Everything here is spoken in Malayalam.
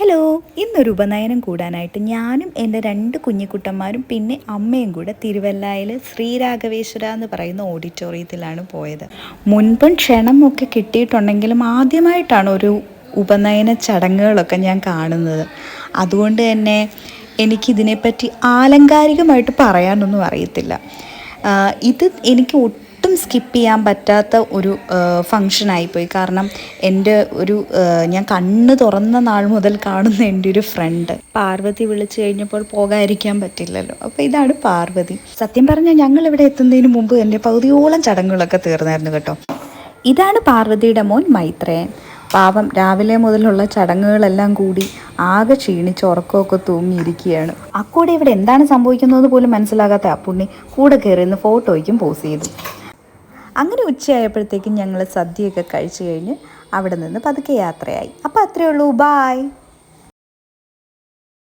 ഹലോ ഇന്നൊരു ഉപനയനം കൂടാനായിട്ട് ഞാനും എന്റെ രണ്ട് കുഞ്ഞിക്കുട്ടന്മാരും പിന്നെ അമ്മയും കൂടെ തിരുവല്ലായിൽ ശ്രീരാഘവേശ്വര എന്ന് പറയുന്ന ഓഡിറ്റോറിയത്തിലാണ് പോയത്. മുൻപും ക്ഷണമൊക്കെ കിട്ടിയിട്ടുണ്ടെങ്കിലും ആദ്യമായിട്ടാണ് ഒരു ഉപനയന ചടങ്ങുകളൊക്കെ ഞാൻ കാണുന്നത്. അതുകൊണ്ട് തന്നെ എനിക്കിതിനെപ്പറ്റി ആലങ്കാരികമായിട്ട് പറയാനൊന്നും അറിയത്തില്ല. ഇത് എനിക്ക് ഒട്ടും സ്കിപ്പ് ചെയ്യാൻ പറ്റാത്ത ഒരു ഫങ്ഷനായിപ്പോയി കാരണം എന്റെ ഒരു ഞാൻ കണ്ണ് തുറന്ന നാൾ മുതൽ കാണുന്ന എന്റെ ഒരു ഫ്രണ്ട് പാർവതി വിളിച്ചു കഴിഞ്ഞപ്പോൾ പോകാതിരിക്കാൻ പറ്റില്ലല്ലോ. അപ്പോൾ ഇതാണ് പാർവതി. സത്യം പറഞ്ഞാൽ ഞങ്ങൾ ഇവിടെ എത്തുന്നതിന് മുമ്പ് എന്റെ പകുതിയോളം ചടങ്ങുകളൊക്കെ തീർന്നായിരുന്നു കേട്ടോ. ഇതാണ് പാർവതിയുടെ മോൻ മൈത്രേയൻ. പാവം രാവിലെ മുതലുള്ള ചടങ്ങുകളെല്ലാം കൂടി ആകെ ക്ഷീണിച്ച് ഉറക്കമൊക്കെ തൂങ്ങിയിരിക്കുകയാണ് അക്കൂടെ ഇവിടെ എന്താണ് സംഭവിക്കുന്നത് പോലും മനസ്സിലാകാത്ത അപ്പുണ്ണി കൂടെ കയറി നിന്ന് ഫോട്ടോയ്ക്കും പോസ് ചെയ്തു. അങ്ങനെ ഉച്ചയായപ്പോഴത്തേക്കും ഞങ്ങൾ സദ്യയൊക്കെ കഴിച്ചു കഴിഞ്ഞ് അവിടെ നിന്ന് പതുക്കെ യാത്രയായി. അപ്പോൾ അത്രയേ ഉള്ളൂ. ബായ്